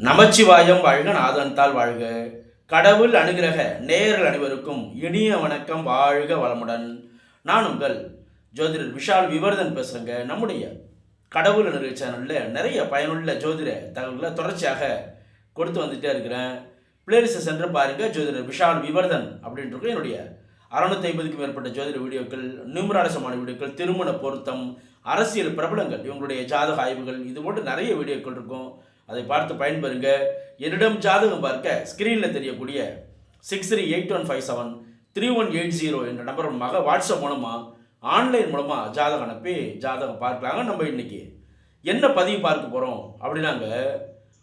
நமச்சிவாயம் வாழ்க நாதன்தால் வாழ்க. கடவுள் அனுகிரக நேயர்கள் அனைவருக்கும் இனிய வணக்கம் வாழ்க வளமுடன். நான் உங்கள் ஜோதிடர் விஷால் விவர்தன் பேசுகிறேங்க நம்முடைய கடவுள் அனுகிரக சேனலில் நிறைய பயனுள்ள ஜோதிட தகவல்களை தொடர்ச்சியாக கொடுத்து வந்துட்டே இருக்கிறேன். பிளேலிஸ்ட்டை சென்று பாருங்கள் ஜோதிடர் விஷால் விவர்தன் அப்படின்ட்டு என்னுடைய அறுநூத்தி ஐம்பதுக்கும் மேற்பட்ட ஜோதிட வீடியோக்கள் நியூமராலசமான வீடியோக்கள் திருமண பொருத்தம் அரசியல் பிரபலங்கள் இவங்களுடைய ஜாதக ஆய்வுகள் இது போன்று நிறைய வீடியோக்கள் இருக்கும். அதை பார்த்து பயன்பெறுங்க. என்னிடம் ஜாதகம் பார்க்க ஸ்க்ரீனில் தெரியக்கூடிய six three eight one five seven three one eight zero என்ற நம்பர் மூலமாக வாட்ஸ்அப் மூலமாக ஆன்லைன் மூலமாக ஜாதகம் அனுப்பி ஜாதகம் பார்க்கலாங்க நம்ம இன்றைக்கி என்ன பதிவு பார்க்க போகிறோம் அப்படின்னாங்க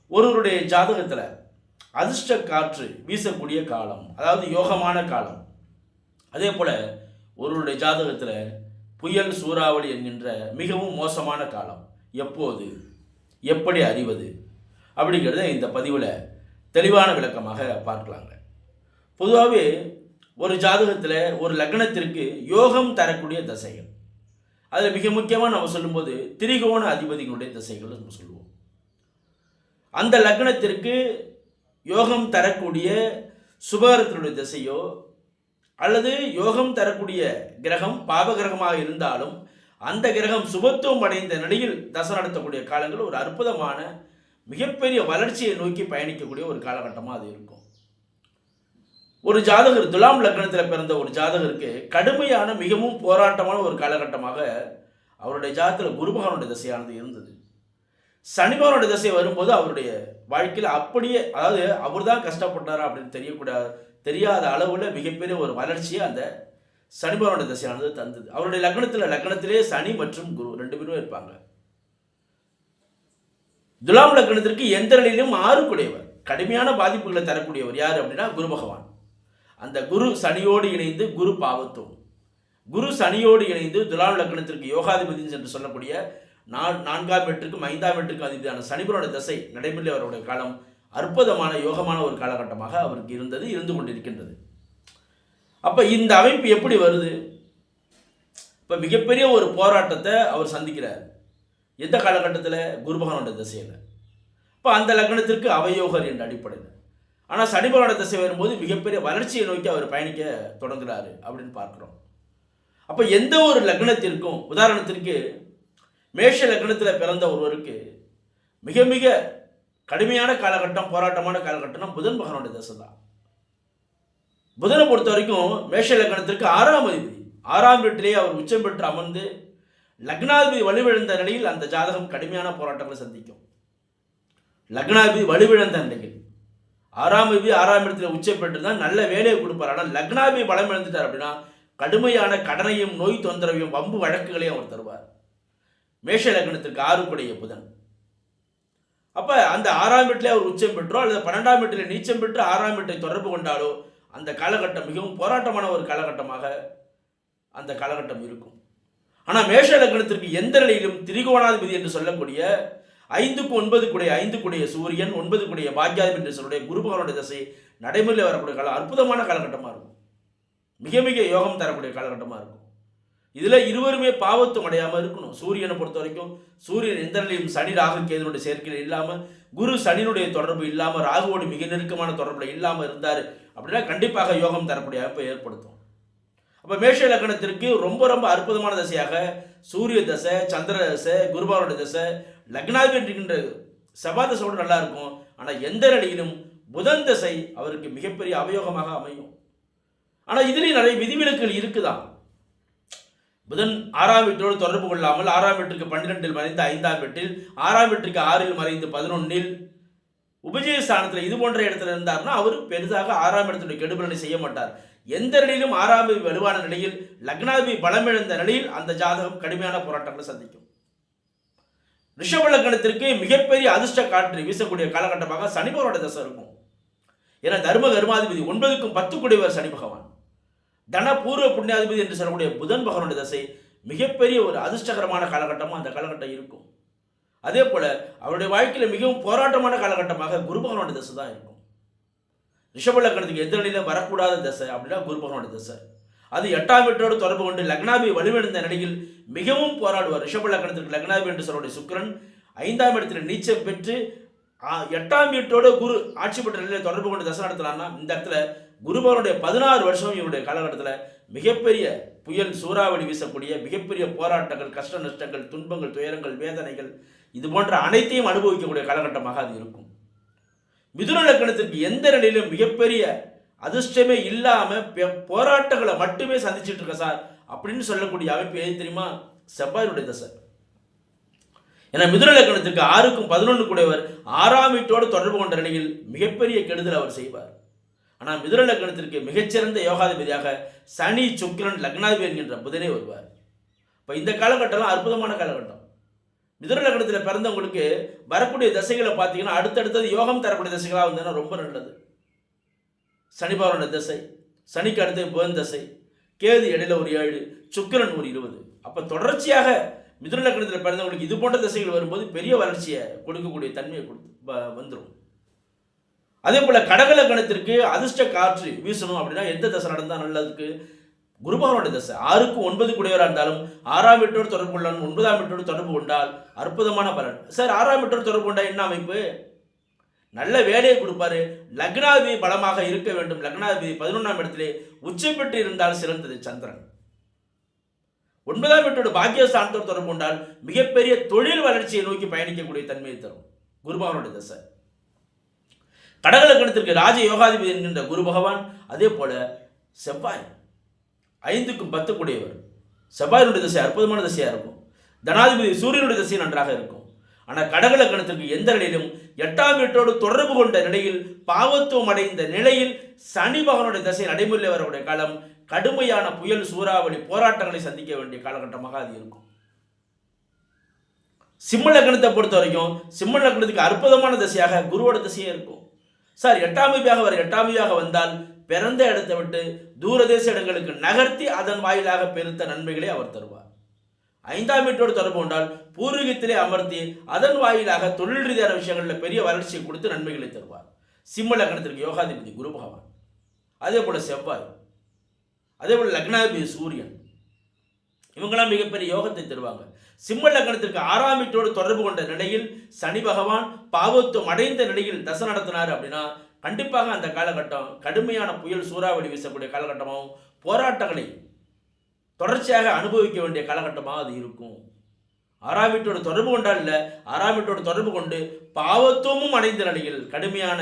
ஒருவருடைய ஜாதகத்தில் அதிர்ஷ்ட காற்று வீசக்கூடிய காலம் அதாவது யோகமான காலம். அதே போல் ஒருவருடைய ஜாதகத்தில் புயல் சூறாவளி என்கின்ற மிகவும் மோசமான காலம். எப்போது? எப்படி அறிவது? அப்படிங்கிறத இந்த பதிவில் தெளிவான விளக்கமாக பார்க்கலாங்க. பொதுவாகவே ஒரு ஜாதகத்தில் ஒரு லக்னத்திற்கு யோகம் தரக்கூடிய தசைகள். அதில் மிக முக்கியமாக நம்ம சொல்லும்போது திரிகோண அதிபதிகளுடைய தசைகள் நம்ம சொல்லுவோம். அந்த லக்னத்திற்கு யோகம் தரக்கூடிய சுபகரத்தினுடைய திசையோ அல்லது யோகம் தரக்கூடிய கிரகம் பாவகிரகமாக இருந்தாலும் அந்த கிரகம் சுபத்துவம் அடைந்த நிலையில் தசை நடத்தக்கூடிய காலங்கள் ஒரு அற்புதமான மிகப்பெரிய வளர்ச்சியை நோக்கி பயணிக்கக்கூடிய ஒரு காலகட்டமாக அது இருக்கும். ஒரு ஜாதகர் துலாம் லக்னத்தில் பிறந்த ஒரு ஜாதகருக்கு கடுமையான மிகவும் போராட்டமான ஒரு காலகட்டமாக அவருடைய ஜாதகத்தில் குருபகவனுடைய திசையானது இருந்தது. சனிபகவனுடைய திசை வரும்போது அவருடைய வாழ்க்கையில் அப்படியே அதாவது அவர் தான் கஷ்டப்பட்டாரா அப்படின்னு தெரியக்கூடாது தெரியாத அளவில் மிகப்பெரிய ஒரு வளர்ச்சியை அந்த சனிபகவனுடைய திசையானது தந்தது. அவருடைய லக்னத்தில் லக்னத்திலே சனி மற்றும் குரு ரெண்டு பேரும் இருப்பாங்க. துலாம் லக்னத்திற்கு எந்த நிலையிலும் ஆறுக்குடையவர். கடுமையான பாதிப்புகளை தரக்கூடியவர் யார் அப்படின்னா குரு பகவான். அந்த குரு சனியோடு இணைந்து குரு பாவத்துவம் குரு சனியோடு இணைந்து துலாம் லக்னத்திற்கு யோகாதிபதி என்று சொல்லக்கூடிய நான் நான்காம் எட்டுக்கும் ஐந்தாம் எட்டுக்கும் அதிபதியான சனிபுரோட தசை நடைபெற்ற அவருடைய காலம் அற்புதமான யோகமான ஒரு காலகட்டமாக அவருக்கு இருந்தது இருந்து கொண்டிருக்கின்றது. அப்போ இந்த அமைப்பு எப்படி வருது? இப்போ மிகப்பெரிய ஒரு போராட்டத்தை அவர் சந்திக்கிறார். எந்த காலகட்டத்தில்? குருபகவானோட திசையில். இப்போ அந்த லக்னத்திற்கு அவயோகர் என்ற அடிப்படையில். ஆனால் சனிபகவானோட திசை வரும்போது மிகப்பெரிய வளர்ச்சியை நோக்கி அவர் பயணிக்க தொடங்குறாரு அப்படின்னு பார்க்குறோம். அப்போ எந்த ஒரு லக்னத்திற்கும் உதாரணத்திற்கு மேஷ லக்னத்தில் பிறந்த ஒருவருக்கு மிக மிக கடுமையான காலகட்டம் போராட்டமான காலகட்டம்னா புதன் பகவானோட தசை தான். புதனை பொறுத்த வரைக்கும் மேஷ லக்னத்திற்கு ஆறாம் அதிபதி. ஆறாம் வீட்டிலேயே அவர் உச்சம் பெற்று அமர்ந்து லக்னாதிபதி வலுவிழந்த நிலையில் அந்த ஜாதகம் கடுமையான போராட்டங்களை சந்திக்கும். லக்னாதிபதி வலுவிழந்த நிலையில். ஆறாம் அதிபதி ஆறாம் இடத்துல உச்சம் பெற்று தான் நல்ல வேலையை கொடுப்பார். ஆனால் லக்னாதிபதி பலம் இழந்துட்டார் அப்படின்னா கடுமையான கடனையும் நோய் தொந்தரவையும் வம்பு வழக்குகளையும் அவர் தருவார். மேஷ லக்னத்திற்கு ஆறுக்குடைய புதன். அப்போ அந்த ஆறாம் வீட்டிலே அவர் உச்சம் பெற்றோ அல்லது பன்னெண்டாம் வீட்டில் நீச்சம் பெற்று ஆறாம் வீட்டை தொடர்பு கொண்டாலோ அந்த காலகட்டம் மிகவும் போராட்டமான ஒரு காலகட்டமாக அந்த காலகட்டம் இருக்கும். ஆனால் மேஷ லக்னத்திற்கு எந்த நிலையிலும் திரிகோணாதிபதி என்று சொல்லக்கூடிய ஐந்துக்கு ஒன்பது கூடிய ஐந்து கூடிய சூரியன் ஒன்பது கூடிய பாக்யாதிபதி என்று சொல்லக்கூடிய குருபகனுடைய தசை நடைமுறையில் வரக்கூடிய காலம் அற்புதமான காலகட்டமாக இருக்கும். மிக மிக யோகம் தரக்கூடிய காலகட்டமாக இருக்கும். இதில் இருவருமே பாவத்தும் அடையாமல் இருக்கணும். சூரியனை பொறுத்த வரைக்கும் சூரியன் எந்த நிலையும் சனி ராகு கேதுனுடைய சேர்க்கையில் இல்லாமல் குரு சனியினுடைய தொடர்பு இல்லாமல் ராகுவோடு மிக நெருக்கமான தொடர்பில் இல்லாமல் இருந்தார் அப்படின்னா கண்டிப்பாக யோகம் தரக்கூடிய அமைப்பை ஏற்படுத்தும். அப்போ மேஷ லக்னத்திற்கு ரொம்ப ரொம்ப அற்புதமான தசையாக சூரிய தசை சந்திர தசை குருபாவோட தசை லக்னாதிபதி இருக்கின்ற செவ்வாய் தசையோடு நல்லா இருக்கும். ஆனால் எந்த நிலையிலும் புதன் தசை அவருக்கு மிகப்பெரிய அவயோகமாக அமையும். ஆனால் இதுலேயும் நிறைய விதிவிலக்குகள் இருக்குதான். புதன் ஆறாம் வீட்டோடு தொடர்பு கொள்ளாமல் ஆறாம் வீட்டிற்கு பன்னிரெண்டில் மறைந்து ஐந்தாம் வீட்டில் ஆறாம் வீட்டிற்கு ஆறில் மறைந்து பதினொன்னில் உபஜய ஸ்தானத்தில் இது போன்ற இடத்துல இருந்தார்னா அவர் பெரிதாக ஆறாம் இடத்துடைய கெடுபலனை செய்ய மாட்டார். எந்த நிலையிலும் ஆறாம் வலுவான நிலையில் லக்னாதிபதி பலமிழந்த நிலையில் அந்த ஜாதகம் கடுமையான போராட்டங்களை சந்திக்கும். ரிஷப லக்னத்திற்கு மிகப்பெரிய அதிர்ஷ்ட காற்று வீசக்கூடிய காலகட்டமாக சனிபவரோட தசை இருக்கும். என தர்ம கர்மாதிபதி ஒன்பதுக்கும் பத்து கூடியவர் சனி பகவான். தன பூர்வ புண்ணியாதிபதி என்று சொல்லக்கூடிய புதன் பகவானுடைய தசை மிகப்பெரிய ஒரு அதிர்ஷ்டகரமான காலகட்டமாக அந்த காலகட்டம் இருக்கும். அதே போல அவருடைய வாழ்க்கையில் மிகவும் போராட்டமான காலகட்டமாக குரு பகவானுடைய தசை தான் இருக்கும். ரிஷபலக்கணத்துக்கு எதிரணியில் வரக்கூடாத தசை அப்படின்னா குரு பகவானுடைய தசை. அது எட்டாம் வீட்டோடு தொடர்பு கொண்டு லக்னாபி வலுவிழந்த நிலையில் மிகவும் போராடுவார். ரிஷபலக்கணத்திற்கு லக்னாபி என்று சொல்லக்கூடிய சுக்கிரன் ஐந்தாம் இடத்தில் நீச்சம் பெற்று எட்டாம் வீட்டோட குரு ஆட்சி பெற்ற நிலையில் தொடர்பு கொண்டு தசை நடத்தலாம்னா இந்த இடத்துல குருபவனுடைய பதினாறு வருஷம் இவருடைய காலகட்டத்தில் மிகப்பெரிய புயல் சூறாவளி வீசக்கூடிய மிகப்பெரிய போராட்டங்கள் கஷ்ட நஷ்டங்கள் துன்பங்கள் துயரங்கள் வேதனைகள் இது போன்ற அனைத்தையும் அனுபவிக்கக்கூடிய காலகட்டமாக அது இருக்கும். மிதுன லக்கணத்திற்கு எந்த நிலையிலும் மிகப்பெரிய அதிர்ஷ்டமே இல்லாம பெ- போராட்டங்களை மட்டுமே சந்திச்சிட்டு இருக்க சார் அப்படின்னு சொல்லக்கூடிய அமைப்பு எது தெரியுமா? செவ்வாயினுடைய தசை. ஏன்னா மிதுன லக்கணத்திற்கு ஆறுக்கும் பதினொன்று கூடியவர் ஆறாம் வீட்டோடு தொடர்பு கொண்ட நிலையில் மிகப்பெரிய கெடுதல் அவர் செய்வார். ஆனால் மிதுன லக்கணத்திற்கு மிகச்சிறந்த யோகாதிபதியாக சனி சுக்கிரன் லக்னாதிபதி என்கின்ற புதனே வருவார். இப்போ இந்த காலகட்டம்லாம் அற்புதமான காலகட்டம். மிதுன பிறந்தவங்களுக்கு வரக்கூடிய தசைகளை பார்த்தீங்கன்னா அடுத்தடுத்தது யோகம் தரக்கூடிய தசைகளாக வந்ததுன்னா ரொம்ப நல்லது. சனி பகவானோட தசை சனிக்கு அடுத்து புதன் தசை கேது இடையில ஒரு ஏழு சுக்கிரன் ஒரு இருபது. அப்போ தொடர்ச்சியாக மிதுரலக்கணத்தில் பிறந்தவங்களுக்கு இது போன்ற திசைகள் வரும்போது பெரிய வளர்ச்சியை கொடுக்கக்கூடிய தன்மையை கொடுத்து வந்துடும் அதே போல் கடகலக்கணத்திற்கு அதிர்ஷ்ட காற்று வீசணும் அப்படின்னா எந்த தசை நடந்தால் நல்லதுக்கு குருபகவானோட தசை. ஆறுக்கு ஒன்பது கூடியவராக இருந்தாலும் ஆறாம் வீட்டோடு தொடர்பு கொள்ளணும் ஒன்பதாம் வீட்டோடு தொடர்பு கொண்டால் அற்புதமான பலன். சார் ஆறாம் வீட்டோடு தொடர்பு கொண்டால் என்ன அமைப்பு? நல்ல வேலையை கொடுப்பாரு. லக்னாதிபதி பலமாக இருக்க வேண்டும். லக்னாதிபதி பதினொன்றாம் இடத்திலே உச்சம் பெற்று இருந்தால் சிறந்தது சந்திரன். ஒன்பதாம் வீட்டோட பாக்கியஸ்தானத்தோடு தொடர்பு கொண்டால் மிகப்பெரிய தொழில் வளர்ச்சியை நோக்கி பயணிக்கக்கூடிய தன்மையை தரும். குருபகவானுடைய தசை. கடகலக்கணத்திற்கு ராஜ யோகாதிபதி என்கின்ற குரு பகவான் அதே போல செவ்வாய். ஐந்துக்கும் பத்து கூடியவர் செவ்வாயினுடைய திசை அற்புதமான திசையாக இருக்கும். தனாதிபதி சூரியனுடைய திசை நன்றாக இருக்கும். ஆனால் கடகலக்கணத்திற்கு எந்த நிலையிலும் எட்டாம் வீட்டோடு தொடர்பு கொண்ட நிலையில் பாவத்துவம் அடைந்த நிலையில் சனி மகனுடைய திசை நடைமுறையில் வரக்கூடிய காலம் கடுமையான புயல் சூறாவளி போராட்டங்களை சந்திக்க வேண்டிய காலகட்டமாக அது இருக்கும். சிம்ம லக்னத்தை பொறுத்த வரைக்கும் சிம்ம லக்னத்துக்கு அற்புதமான திசையாக குருவோட திசையே இருக்கும். சார் எட்டாம் வீதியாக வர எட்டாம் வந்தால் பிறந்த இடத்தை விட்டு தூரதேச இடங்களுக்கு நகர்த்தி அதன் வாயிலாக பெருத்த நன்மைகளை அவர் தருவார். ஐந்தாம் வீட்டோடு தொடர்பு கொண்டால் பூர்வீகத்திலே அமர்த்தி அதன் வாயிலாக தொழில் ரீதியான விஷயங்களில் பெரிய வளர்ச்சியை கொடுத்து நன்மைகளை தருவார். சிம்ம லக்னத்திற்கு யோகாதிபதி குரு பகவான். அதே போல செவ்வாய். அதே போல் லக்னாதிபதி சூரியன். இவங்களாம் மிகப்பெரிய யோகத்தை தருவாங்க. சிம்ம லக்னத்திற்கு ஆறாம் வீட்டோடு தொடர்பு கொண்ட நிலையில் சனி பகவான் பாவத்துவம் அடைந்த நிலையில் தசை நடத்தினார் அப்படின்னா கண்டிப்பாக அந்த காலகட்டம் கடுமையான புயல் சூறாவளி வீசக்கூடிய காலகட்டமாகவும் போராட்டங்களை தொடர்ச்சியாக அனுபவிக்க வேண்டிய காலகட்டமாக அது இருக்கும். ஆறாம் வீட்டோடு தொடர்பு கொண்டால் இல்லை ஆறாம் வீட்டோடு தொடர்பு கொண்டு பாவத்துவமும் அடைந்த நிலையில் கடுமையான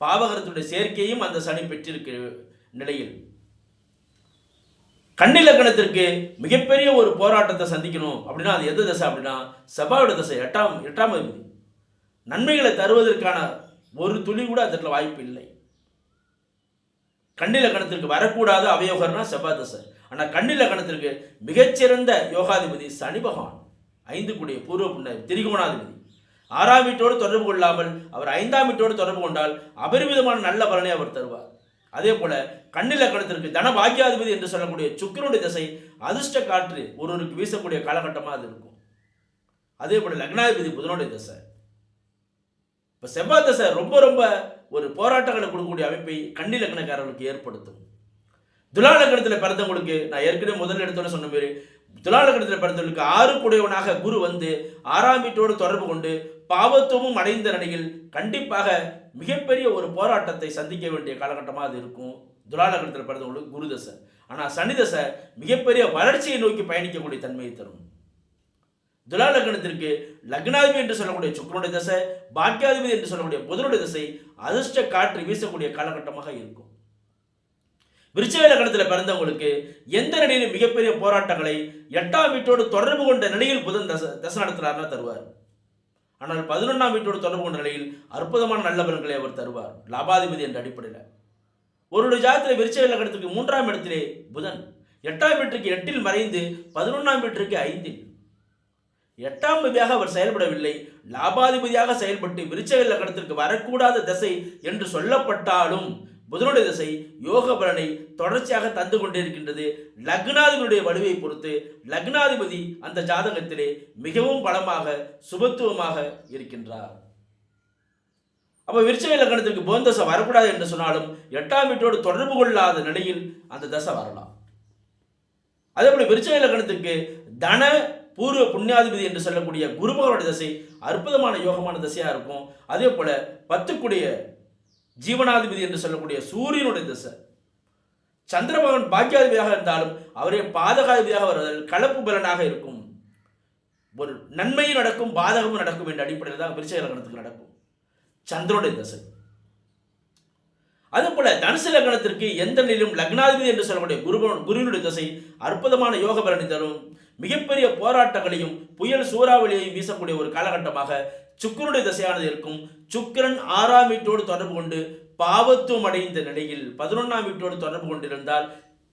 பாவகரத்துடைய சேர்க்கையும் அந்த சனி பெற்றிருக்க நிலையில். கன்னிலக்கணத்திற்கு மிகப்பெரிய ஒரு போராட்டத்தை சந்திக்கணும். அப்படின்னா அது எந்த தசை அப்படின்னா செவ்வாயோட தசை எட்டாம் எட்டாம் அதிபதி. நன்மைகளை தருவதற்கான ஒரு துளி கூட அதில் வாய்ப்பு இல்லை. கன்னி வரக்கூடாது வரக்கூடாத அவயோகர்னா செவ்வாய் தசை. ஆனால் கண்ணிலக்கணத்திற்கு மிகச்சிறந்த யோகாதிபதி சனி பகவான் ஐந்து கூடிய பூர்வ புண்ண திரிகோணாதிபதி. ஆறாம் வீட்டோடு தொடர்பு கொள்ளாமல் அவர் ஐந்தாம் வீட்டோடு தொடர்பு கொண்டால் அபரிமிதமான நல்ல பலனை அவர் தருவார். அதே போல கண்ணில கணத்திற்கு தன பாக்கியாதிபதி என்று சொல்லக்கூடிய சுக்கரனுடைய திசை அதிர்ஷ்ட காற்று ஒருவருக்கு வீசக்கூடிய காலகட்டமாக அது இருக்கும். அதே போல லக்னாதிபதி புதனுடைய திசை. இப்போ செவ்வாய் திசை ரொம்ப ரொம்ப ஒரு போராட்டங்களை கொடுக்கக்கூடிய அமைப்பை கன்னி லக்னக்காரர்களுக்கு ஏற்படுத்தும். துலா லக்னத்தில் பிறந்தவங்களுக்கு நான் ஏற்கனவே முதல் எடுத்தோன்னு சொன்ன மாதிரி துலா லக்னத்தில் பிறந்தவர்களுக்கு ஆறு கூடையவனாக குரு வந்து ஆறாம் வீட்டோடு தொடர்பு கொண்டு பாவத்துவமும் அடைந்த நிலையில் கண்டிப்பாக மிகப்பெரிய ஒரு போராட்டத்தை சந்திக்க வேண்டிய காலகட்டமாக அது இருக்கும். துலாலகத்தில் பிறந்தவங்களுக்கு குருதசை ஆனால் சனிதசை மிகப்பெரிய வளர்ச்சியை நோக்கி பயணிக்கக்கூடிய தன்மையை தரும். துலா லக்னத்திற்கு லக்னாதிபதி என்று சொல்லக்கூடிய சுக்கரனுடைய தசை பாக்கியாதிபதி என்று சொல்லக்கூடிய புதனுடைய தசை அதிர்ஷ்ட காற்று வீசக்கூடிய காலகட்டமாக இருக்கும். விருச்சிக லக்னத்தில் பிறந்தவங்களுக்கு எந்த நிலையிலும் மிகப்பெரிய போராட்டங்களை எட்டாம் வீட்டோடு தொடர்பு கொண்ட நிலையில் புதன் தசை தசை நடத்துகிறாருன்னா தருவார். ஆனால் பதினொன்றாம் வீட்டோடு தொடர்பு கொண்ட நிலையில் அற்புதமான நல்ல பலன்களை அவர் தருவார். லாபாதிபதி என்ற அடிப்படையில். ஒருவருடைய ஜாதத்தில் விருச்சிக லக்னத்திற்கு மூன்றாம் இடத்திலே புதன் எட்டாம் வீட்டுக்கு எட்டில் மறைந்து பதினொன்றாம் வீட்டிற்கு ஐந்தில். எட்டாம் விதியாக அவர் செயல்படவில்லை. லாபாதிபதியாக செயல்பட்டு விருச்சக லக்னத்திற்கு வரக்கூடாத திசை என்று சொல்லப்பட்டாலும் புதனுடைய திசை யோக பலனை தொடர்ச்சியாக தந்து கொண்டிருக்கின்றது. லக்னாதிபதியுடைய வலுவை பொறுத்து லக்னாதிபதி அந்த ஜாதகத்திலே மிகவும் பலமாக சுபத்துவமாக இருக்கின்றார். அப்போ விருச்சக லக்னத்திற்கு புதன் தசை வரக்கூடாது என்று சொன்னாலும் எட்டாம் வீட்டோடு தொடர்பு கொள்ளாத நிலையில் அந்த தசை வரலாம். அதே போல விருச்சக லக்னத்துக்கு தன பூர்வ புண்ணியாதிபதி என்று சொல்லக்கூடிய குருமகனுடைய தசை அற்புதமான யோகமான தசையாக இருக்கும். அதே போல பத்துக்குடைய ஜீவனாதிபதி என்று சொல்லக்கூடிய சூரியனுடைய திசை. சந்திரபகவான் பாக்கியாதிபதியாக இருந்தாலும் அவரே பாதகாதிபதியாக வருவதால் கலப்பு பலனாக இருக்கும். ஒரு நன்மையும் நடக்கும் பாதகமும் நடக்கும் என்ற அடிப்படையில் தான் விருச்சக லக்னத்துக்கு நடக்கும். சந்திரனுடைய திசை. அதுபோல தனுசு லக்னத்திற்கு எந்த நிலையிலும் லக்னாதிபதி என்று சொல்லக்கூடிய குருபவன் குருவினுடைய திசை அற்புதமான யோக பலனை தரும். மிகப்பெரிய போராட்டங்களையும் புயல் சூறாவளியையும் வீசக்கூடிய ஒரு காலகட்டமாக சுக்கரனுடைய திசையானது இருக்கும். சுக்கிரன் ஆறாம் வீட்டோடு தொடர்பு கொண்டு பாவத்துவம் அடைந்த நிலையில் பதினொன்றாம் வீட்டோடு தொடர்பு கொண்டிருந்தால்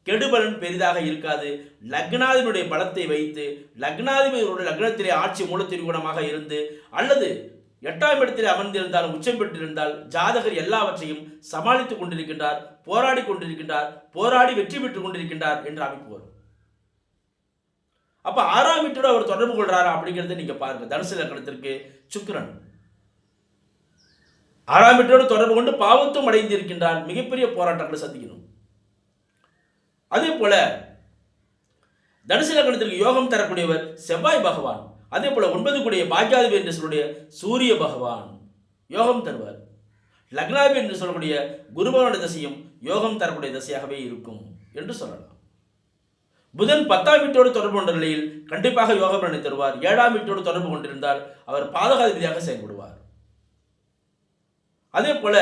கெடுபலன் பெரிதாக இருக்காது. லக்னாதிபதியுடைய பலத்தை வைத்து லக்னாதிபதியுடைய லக்னத்திலே ஆட்சி மூலத்திற்குணமாக இருந்து அல்லது எட்டாம் இடத்திலே அமர்ந்திருந்தால் உச்சம் பெற்றிருந்தால் ஜாதகர் எல்லாவற்றையும் சமாளித்துக் கொண்டிருக்கின்றார் போராடி கொண்டிருக்கின்றார் போராடி வெற்றி பெற்றுக் கொண்டிருக்கின்றார் என்று அமைப்பு வரும். அப்போ ஆறாம் வீட்டோட அவர் தொடர்பு கொள்கிறாரா அப்படிங்கறத நீங்கள் பாருங்க. தனுசு லக்கணத்திற்கு சுக்கிரன். ஆறாம் வீட்டோடு தொடர்பு கொண்டு பாவத்தும் அடைந்திருக்கின்றார் மிகப்பெரிய போராட்டங்களை சந்திக்கணும். அதே போல தனுசு லக்கணத்திற்கு யோகம் தரக்கூடியவர் செவ்வாய் பகவான். அதே போல ஒன்பது கூடிய பாக்கியாதிபதி என்று சொல்லக்கூடிய சூரிய பகவான் யோகம் தருவார். லக்னாபி என்று சொல்லக்கூடிய குருபவனுடைய தசையும் யோகம் தரக்கூடிய தசையாகவே இருக்கும் என்று சொல்லலாம். புதன் பத்தாம் வீட்டோடு தொடர்பு கொண்ட நிலையில் கண்டிப்பாக யோக பலனை தருவார். ஏழாம் வீட்டோடு தொடர்பு கொண்டிருந்தால் அவர் பாதகாதிபதியாக செயல்படுவார். அதே போல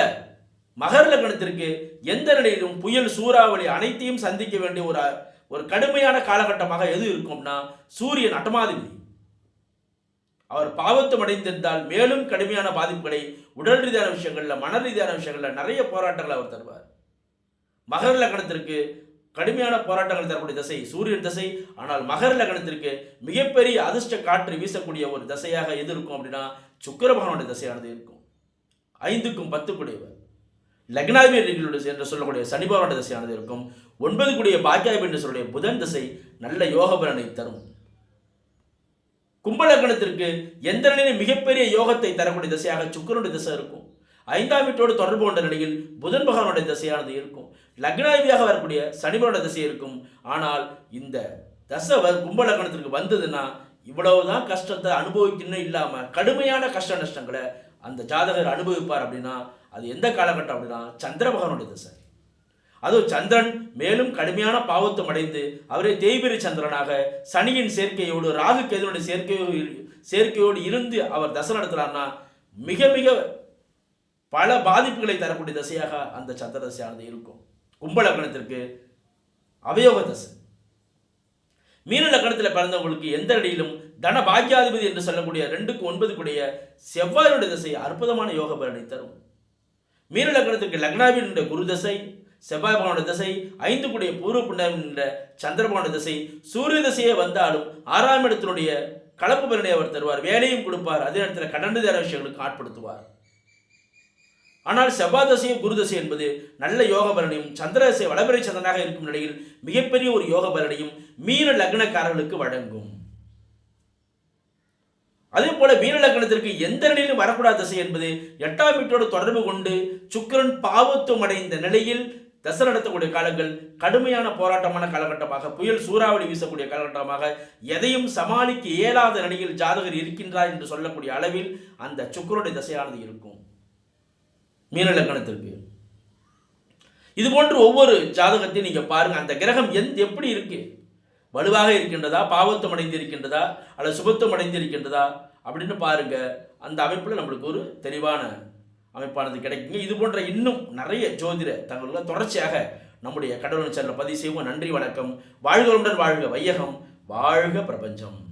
மகர லக்னத்திற்கு எந்த நிலையிலும் புயல் சூறாவளி அனைத்தையும் சந்திக்க வேண்டிய ஒரு ஒரு கடுமையான காலகட்டமாக எது இருக்கும்னா சூரியன் அட்டமாதிபதி. அவர் பாவத்தம் அடைந்திருந்தால் மேலும் கடுமையான பாதிப்புகளை உடல் ரீதியான விஷயங்களில் மன ரீதியான விஷயங்களில் நிறைய போராட்டங்களை அவர் தருவார். மகர லக்னத்திற்கு கடுமையான போராட்டங்கள் தரக்கூடிய திசை சூரியன் திசை. ஆனால் மகர லக்னத்திற்கு மிகப்பெரிய அதிர்ஷ்ட காற்று வீசக்கூடிய ஒரு திசையாக எது இருக்கும் அப்படின்னா சுக்கிர பகவானுடைய இருக்கும். ஐந்துக்கும் பத்து கூடியவர் லக்னாதிபதிகளுடைய என்று சொல்லக்கூடிய சனி பகவானுடைய இருக்கும். ஒன்பது கூடிய பாக்கியாதிபதி என்று சொல்லக்கூடிய புதன் திசை நல்ல யோக பலனை தரும். கும்பலக்கணத்திற்கு எந்த நிலையிலும் மிகப்பெரிய யோகத்தை தரக்கூடிய திசையாக சுக்கரனுடைய திசை இருக்கும். ஐந்தாம் வீட்டோடு தொடர்பு கொண்ட நிலையில் புதன் பகவானுடைய திசையானது இருக்கும். லக்னாதிபியாக வரக்கூடிய சனிபனுடைய திசை இருக்கும். ஆனால் இந்த தசை வ- கும்பலக்கணத்திற்கு வந்ததுன்னா இவ்வளவுதான் கஷ்டத்தை அனுபவிக்கணும் இல்லாமல் கடுமையான கஷ்ட நஷ்டங்களை அந்த ஜாதகர் அனுபவிப்பார் அப்படின்னா அது எந்த காலகட்டம் அப்படின்னா சந்திர பகவானுடைய திசை. அதுவும் சந்திரன் மேலும் கடுமையான பாவத்தம் அடைந்து அவரே தேய்பிரி சந்திரனாக சனியின் சேர்க்கையோடு ராகு கேதுனுடைய சேர்க்கையோடு சேர்க்கையோடு இருந்து அவர் தசை நடத்துகிறார்னா மிக மிக பல பாதிப்புகளை தரக்கூடிய தசையாக அந்த சந்திர தசையானது இருக்கும். கும்ப லக்னத்திற்கு அவயோக தசை. மீன லக்னத்தில் பிறந்தவங்களுக்கு எந்த அடியிலும் தன பாக்கியாதிபதி என்று சொல்லக்கூடிய ரெண்டுக்கு ஒன்பது கூடிய செவ்வாயுடைய திசை அற்புதமான யோக பலனை தரும். மீன லக்னத்திற்கு லக்னாவினுடைய குரு தசை செவ்வாய் பகவானுடைய திசை ஐந்து கூடிய பூர்வ புண்ணிய சந்திரபகவானுடைய திசை சூரிய திசையே வந்தாலும் ஆறாம் இடத்தினுடைய கலப்பு பலனை அவர் தருவார். வேலையும் கொடுப்பார். அதே நேரத்தில் கடந்த தர விஷயங்களுக்கு ஆட்படுத்துவார். ஆனால் செவ்வாதசையும் குருதசை என்பது நல்ல யோக பலனையும் சந்திரதசை வளபிறை சந்திரனாக இருக்கும் நிலையில் மிகப்பெரிய ஒரு யோக பலனையும் மீன லக்னக்காரர்களுக்கு வழங்கும். அதே போல மீன லக்னத்திற்கு எந்த நிலையிலும் வரக்கூடாத திசை என்பது எட்டாம் வீட்டோடு தொடர்பு கொண்டு சுக்கிரன் பாவத்துவம் அடைந்த நிலையில் தசை நடத்தக்கூடிய காலங்கள் கடுமையான போராட்டமான காலகட்டமாக புயல் சூறாவளி வீசக்கூடிய காலகட்டமாக எதையும் சமாளிக்க இயலாத நிலையில் ஜாதகர் இருக்கின்றார் என்று சொல்லக்கூடிய அளவில் அந்த சுக்கிரனுடைய தசையானது இருக்கும். மீன லக்கணத்திற்கு இது போன்று ஒவ்வொரு ஜாதகத்தையும் நீங்கள் பாருங்கள் அந்த கிரகம் எந்த எப்படி இருக்கு? வலுவாக இருக்கின்றதா? பாவத்தம் அடைந்து இருக்கின்றதா அல்லது சுபத்துவம் அடைந்து இருக்கின்றதா அப்படின்னு பாருங்கள் அந்த அமைப்பில் நம்மளுக்கு ஒரு தெளிவான அமைப்பானது கிடைக்குங்க. இது போன்ற இன்னும் நிறைய ஜோதிட தகவல்களை தொடர்ச்சியாக நம்முடைய கடவுள் சேனலில் பதிவு செய்வோம். நன்றி வணக்கம். வாழ்களுடன் வாழ்க வையகம். வாழ்க பிரபஞ்சம்.